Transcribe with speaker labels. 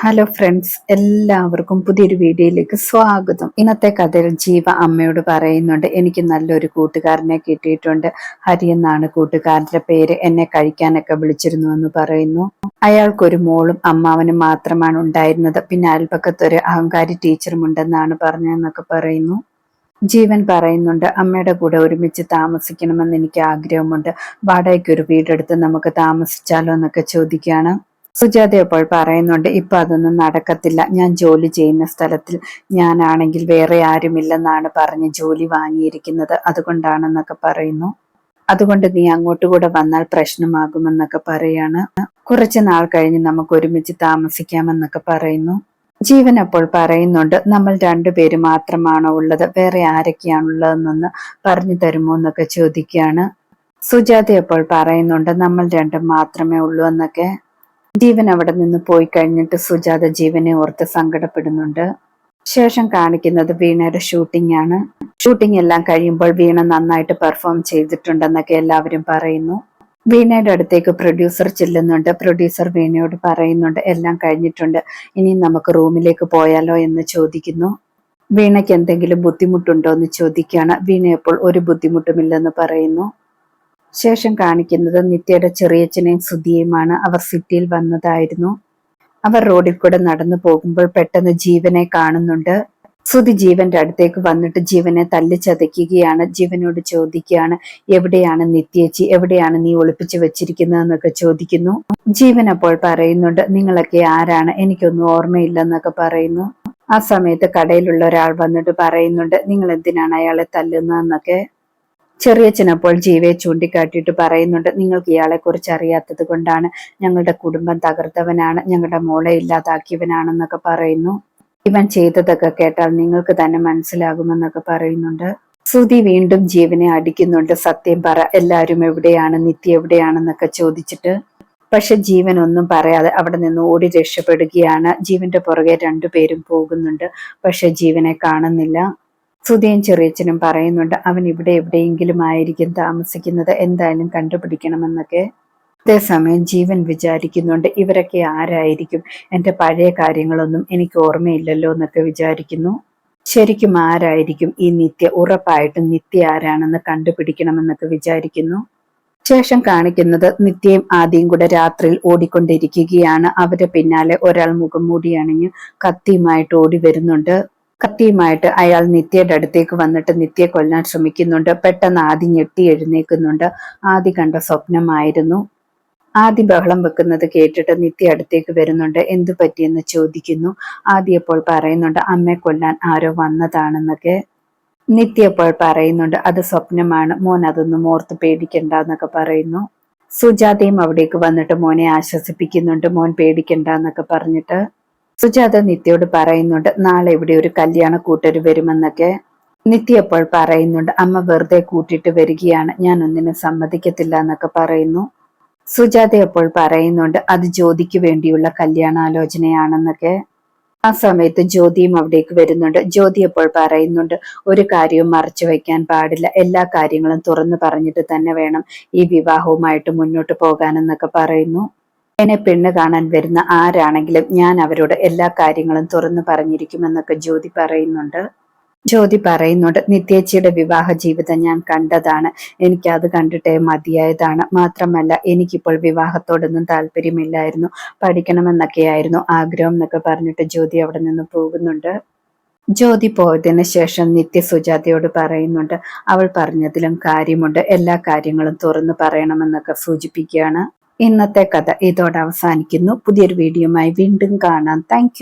Speaker 1: Hello friends എല്ലാവർക്കും പുതിയൊരു വീഡിയോയിലേക്ക് സ്വാഗതം. ഇന്നത്തെ കഥയിൽ ജീവ അമ്മയോട് പറയുന്നുണ്ട് എനിക്ക് നല്ലൊരു കൂട്ടുകാരനെ കിട്ടിയിട്ടുണ്ട്. ഹരി എന്നാണ് കൂട്ടുകാരന്റെ പേര്. എന്നെ കഴിക്കാനൊക്കെ വിളിച്ചിരുന്നു എന്ന് പറയുന്നു. അയാൾക്കൊരു മോളും അമ്മാവനും മാത്രമാണ് ഉണ്ടായിരുന്നത്. പിന്നെ അയൽപക്കത്തൊരു അഹങ്കാരി ടീച്ചറും ഉണ്ടെന്നാണ് പറഞ്ഞതെന്നൊക്കെ പറയുന്നു. ജീവൻ പറയുന്നുണ്ട് അമ്മയുടെ കൂടെ ഒരുമിച്ച് താമസിക്കണമെന്ന് എനിക്ക് ആഗ്രഹമുണ്ട്. വാടകയ്ക്ക് ഒരു വീടെടുത്ത് നമുക്ക് താമസിച്ചാലോ എന്നൊക്കെ ചോദിക്കുകയാണ്. സുജാത അപ്പോൾ പറയുന്നുണ്ട് ഇപ്പൊ അതൊന്നും നടക്കത്തില്ല. ഞാൻ ജോലി ചെയ്യുന്ന സ്ഥലത്തിൽ ഞാനാണെങ്കിൽ വേറെ ആരുമില്ലെന്നാണ് പറഞ്ഞ് ജോലി വാങ്ങിയിരിക്കുന്നത്. അതുകൊണ്ടാണെന്നൊക്കെ പറയുന്നു. അതുകൊണ്ട് നീ അങ്ങോട്ട് കൂടെ വന്നാൽ പ്രശ്നമാകുമെന്നൊക്കെ പറയാണ്. കുറച്ച് നാൾ കഴിഞ്ഞ് നമുക്ക് ഒരുമിച്ച് താമസിക്കാമെന്നൊക്കെ പറയുന്നു. ജീവൻ അപ്പോൾ പറയുന്നുണ്ട് നമ്മൾ രണ്ടുപേര് മാത്രമാണോ ഉള്ളത്? വേറെ ആരൊക്കെയാണുള്ളതെന്നൊന്ന് പറഞ്ഞു തരുമോ എന്നൊക്കെ ചോദിക്കുകയാണ്. സുജാത അപ്പോൾ പറയുന്നുണ്ട് നമ്മൾ രണ്ടും മാത്രമേ ഉള്ളൂ എന്നൊക്കെ. ജീവൻ അവിടെ നിന്ന് പോയി കഴിഞ്ഞിട്ട് സുജാത ജീവനെ ഓർത്ത് സങ്കടപ്പെടുന്നുണ്ട്. ശേഷം കാണിക്കുന്നത് വീണയുടെ ഷൂട്ടിംഗ് ആണ്. ഷൂട്ടിംഗ് എല്ലാം കഴിയുമ്പോൾ വീണ നന്നായിട്ട് പെർഫോം ചെയ്തിട്ടുണ്ടെന്നൊക്കെ എല്ലാവരും പറയുന്നു. വീണയുടെ അടുത്തേക്ക് പ്രൊഡ്യൂസർ ചെല്ലുന്നുണ്ട്. പ്രൊഡ്യൂസർ വീണയോട് പറയുന്നുണ്ട് എല്ലാം കഴിഞ്ഞിട്ടുണ്ട്. ഇനി നമുക്ക് റൂമിലേക്ക് പോയാലോ എന്ന് ചോദിക്കുന്നു. വീണയ്ക്ക് എന്തെങ്കിലും ബുദ്ധിമുട്ടുണ്ടോ എന്ന് ചോദിക്കുകയാണ്. വീണയപ്പോൾ ഒരു ബുദ്ധിമുട്ടുമില്ലെന്ന് പറയുന്നു. ശേഷം കാണിക്കുന്നത് നിത്യയുടെ ചെറിയച്ഛനെയും ശ്രുതിയുമാണ് അവർ സിറ്റിയിൽ വന്നതായിരുന്നു. അവർ റോഡിൽ കൂടെ നടന്നു പോകുമ്പോൾ പെട്ടെന്ന് ജീവനെ കാണുന്നുണ്ട്. സുധി ജീവന്റെ അടുത്തേക്ക് വന്നിട്ട് ജീവനെ തല്ലി ചതയ്ക്കുകയാണ്. ജീവനോട് ചോദിക്കുകയാണ് എവിടെയാണ് നിത്യേച്ചി? എവിടെയാണ് നീ ഒളിപ്പിച്ചു വെച്ചിരിക്കുന്നതെന്നൊക്കെ ചോദിക്കുന്നു. ജീവൻ അപ്പോൾ പറയുന്നുണ്ട് നിങ്ങളൊക്കെ ആരാണ്? എനിക്കൊന്നും ഓർമ്മയില്ലെന്നൊക്കെ പറയുന്നു. ആ സമയത്ത് കടയിലുള്ള ഒരാൾ വന്നിട്ട് പറയുന്നുണ്ട് നിങ്ങൾ എന്തിനാണ് അയാളെ തല്ലുന്നതെന്നൊക്കെ? ചെറിയച്ഛനപ്പോൾ ജീവയെ ചൂണ്ടിക്കാട്ടിയിട്ട് പറയുന്നുണ്ട് നിങ്ങൾക്ക് ഇയാളെ കുറിച്ച് അറിയാത്തത് കൊണ്ടാണ് ഞങ്ങളുടെ കുടുംബം തകർത്തവനാണ് ഞങ്ങളുടെ മോളെ ഇല്ലാതാക്കിയവനാണെന്നൊക്കെ പറയുന്നു. ഇവൻ ചെയ്തതൊക്കെ കേട്ടാൽ നിങ്ങൾക്ക് തന്നെ മനസ്സിലാകുമെന്നൊക്കെ പറയുന്നുണ്ട്. ശ്രുതി വീണ്ടും ജീവനെ അടിക്കുന്നുണ്ട്. സത്യം പറ എല്ലാവരും എവിടെയാണ് നിത്യ എവിടെയാണെന്നൊക്കെ ചോദിച്ചിട്ട്. പക്ഷെ ജീവൻ ഒന്നും പറയാതെ അവിടെ നിന്ന് ഓടി രക്ഷപ്പെടുകയാണ്. ജീവന്റെ പുറകെ രണ്ടുപേരും പോകുന്നുണ്ട്. പക്ഷെ ജീവനെ കാണുന്നില്ല. സുധയും ചെറിയച്ഛനും പറയുന്നുണ്ട് അവൻ ഇവിടെ എവിടെയെങ്കിലും ആയിരിക്കും താമസിക്കുന്നത് എന്തായാലും കണ്ടുപിടിക്കണമെന്നൊക്കെ. അതേസമയം ജീവൻ വിചാരിക്കുന്നുണ്ട് ഇവരൊക്കെ ആരായിരിക്കും? എന്റെ പഴയ കാര്യങ്ങളൊന്നും എനിക്ക് ഓർമ്മയില്ലല്ലോ എന്നൊക്കെ വിചാരിക്കുന്നു. ശരിക്കും ആരായിരിക്കും ഈ നിത്യ? ഉറപ്പായിട്ടും നിത്യ ആരാണെന്ന് കണ്ടുപിടിക്കണമെന്നൊക്കെ വിചാരിക്കുന്നു. ശേഷം കാണിക്കുന്നത് നിത്യയും ആദ്യം കൂടെ രാത്രിയിൽ ഓടിക്കൊണ്ടിരിക്കുകയാണ്. അവരുടെ പിന്നാലെ ഒരാൾ മുഖം മൂടി അണിഞ്ഞ് കത്തിയുമായിട്ട് ഓടി വരുന്നുണ്ട്. കത്തിയുമായിട്ട് അയാൾ നിത്യയുടെ അടുത്തേക്ക് വന്നിട്ട് നിത്യയെ കൊല്ലാൻ ശ്രമിക്കുന്നുണ്ട്. പെട്ടെന്ന് ആദി ഞെട്ടി എഴുന്നേക്കുന്നുണ്ട്. ആദി കണ്ട സ്വപ്നമായിരുന്നു. ആദി ബഹളം വെക്കുന്നത് കേട്ടിട്ട് നിത്യ അടുത്തേക്ക് വരുന്നുണ്ട്. എന്തു പറ്റിയെന്ന് ചോദിക്കുന്നു. ആദി അപ്പോൾ പറയുന്നുണ്ട് അമ്മയെ കൊല്ലാൻ ആരോ വന്നതാണെന്നൊക്കെ. നിത്യ അപ്പോൾ പറയുന്നുണ്ട് അത് സ്വപ്നമാണ്. മോൻ അതൊന്നും ഓർത്ത് പേടിക്കണ്ട എന്നൊക്കെ പറയുന്നു. സുജാതയും അവിടേക്ക് വന്നിട്ട് മോനെ ആശ്വസിപ്പിക്കുന്നുണ്ട്. മോൻ പേടിക്കണ്ട എന്നൊക്കെ പറഞ്ഞിട്ട് സുജാത നിത്യയോട് പറയുന്നുണ്ട് നാളെ ഇവിടെ ഒരു കല്യാണ കൂട്ടര് വരുമെന്നൊക്കെ നിത്യ അപ്പോൾ പറയുന്നുണ്ട്. അമ്മ വെറുതെ കൂട്ടിയിട്ട് വരികയാണ്. ഞാൻ ഒന്നിനും സമ്മതിക്കത്തില്ല എന്നൊക്കെ പറയുന്നു. സുജാത അപ്പോൾ പറയുന്നുണ്ട് അത് ജ്യോതിക്ക് വേണ്ടിയുള്ള കല്യാണാലോചനയാണെന്നൊക്കെ. ആ സമയത്ത് ജ്യോതിയും അവിടേക്ക് വരുന്നുണ്ട്. ജ്യോതി അപ്പോൾ പറയുന്നുണ്ട് ഒരു കാര്യവും മറച്ചു വയ്ക്കാൻ പാടില്ല. എല്ലാ കാര്യങ്ങളും തുറന്നു പറഞ്ഞിട്ട് തന്നെ വേണം ഈ വിവാഹവുമായിട്ട് മുന്നോട്ട് പോകാനെന്നൊക്കെ പറയുന്നു. എന്നെ പെണ്ണ് കാണാൻ വരുന്ന ആരാണെങ്കിലും ഞാൻ അവരോട് എല്ലാ കാര്യങ്ങളും തുറന്നു പറഞ്ഞിരിക്കുമെന്നൊക്കെ ജ്യോതി പറയുന്നുണ്ട്. ജ്യോതി പറയുന്നുണ്ട് നിത്യേച്ചിയുടെ വിവാഹ ജീവിതം ഞാൻ കണ്ടതാണ്. എനിക്ക് അത് കണ്ടിട്ടേ മതിയായതാണ്. മാത്രമല്ല എനിക്കിപ്പോൾ വിവാഹത്തോടൊന്നും താല്പര്യമില്ലായിരുന്നു. പഠിക്കണമെന്നൊക്കെയായിരുന്നു ആഗ്രഹം എന്നൊക്കെ പറഞ്ഞിട്ട് ജ്യോതി അവിടെ നിന്ന് പോകുന്നുണ്ട്. ജ്യോതി പോയതിനു ശേഷം നിത്യ സുജാതയോട് പറയുന്നുണ്ട് അവൾ പറഞ്ഞതിലും കാര്യമുണ്ട് എല്ലാ കാര്യങ്ങളും തുറന്നു പറയണമെന്നൊക്കെ സൂചിപ്പിക്കുകയാണ്. ഇന്നത്തെ കഥ ഇതോടെ അവസാനിക്കുന്നു. പുതിയൊരു വീഡിയോയുമായി വീണ്ടും കാണാം. താങ്ക്